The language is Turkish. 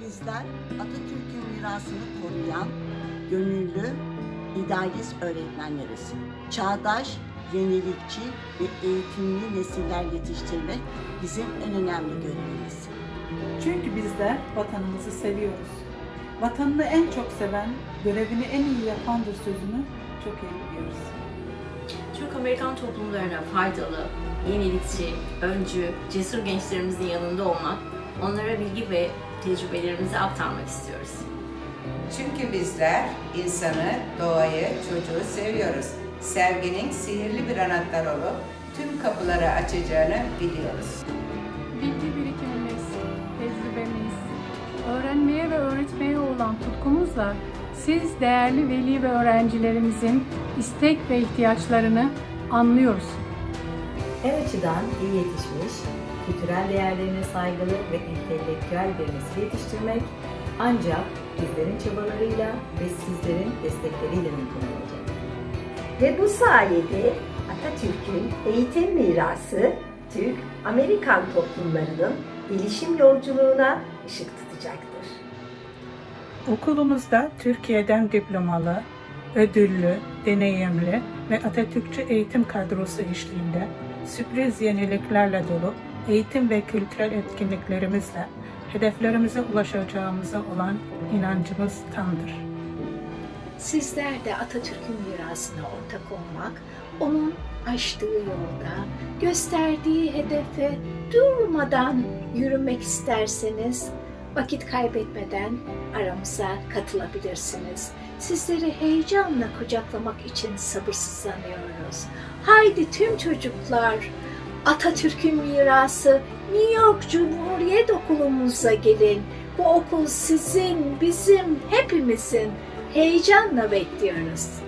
Bizler Atatürk'ün mirasını koruyan gönüllü, idealist öğretmenleriz. Çağdaş, yenilikçi ve eğitimli nesiller yetiştirmek bizim en önemli görevimiz. Çünkü bizler vatanımızı seviyoruz. Vatanını en çok seven, görevini en iyi yapandır sözünü çok iyi biliyoruz. Türk-Amerikan toplumlarına faydalı, yenilikçi, öncü, cesur gençlerimizin yanında olmak, onlara bilgi ve tecrübelerimizi aktarmak istiyoruz. Çünkü bizler insanı, doğayı, çocuğu seviyoruz. Sevginin sihirli bir anahtar olup tüm kapıları açacağını biliyoruz. bilgi birikimimiz, tecrübemiz, öğrenmeye ve öğretmeye olan tutkumuzla siz değerli veli ve öğrencilerimizin istek ve ihtiyaçlarını anlıyoruz. Her açıdan iyi yetişmiş, kültürel değerlerine saygılı ve entelektüel bir nesil yetiştirmek ancak bizlerin çabalarıyla ve sizlerin destekleriyle mümkün olacak. Ve bu sayede Atatürk'ün eğitim mirası Türk-Amerikan toplumlarının gelişim yolculuğuna ışık tutacaktır. Okulumuzda Türkiye'den diplomalı, ödüllü, deneyimli ve Atatürkçü eğitim kadrosu eşliğinde sürpriz yeniliklerle dolu eğitim ve kültürel etkinliklerimizle hedeflerimize ulaşacağımıza olan inancımız tamdır. Sizler de Atatürk'ün mirasına ortak olmak, onun açtığı yolda, gösterdiği hedefe durmadan yürümek isterseniz vakit kaybetmeden aramıza katılabilirsiniz. Sizleri heyecanla kucaklamak için sabırsızlanıyoruz. Haydi tüm çocuklar Atatürk'ün mirası New York Cumhuriyet Okulumuza gelin. Bu okul sizin, bizim, hepimizin. Heyecanla bekliyoruz.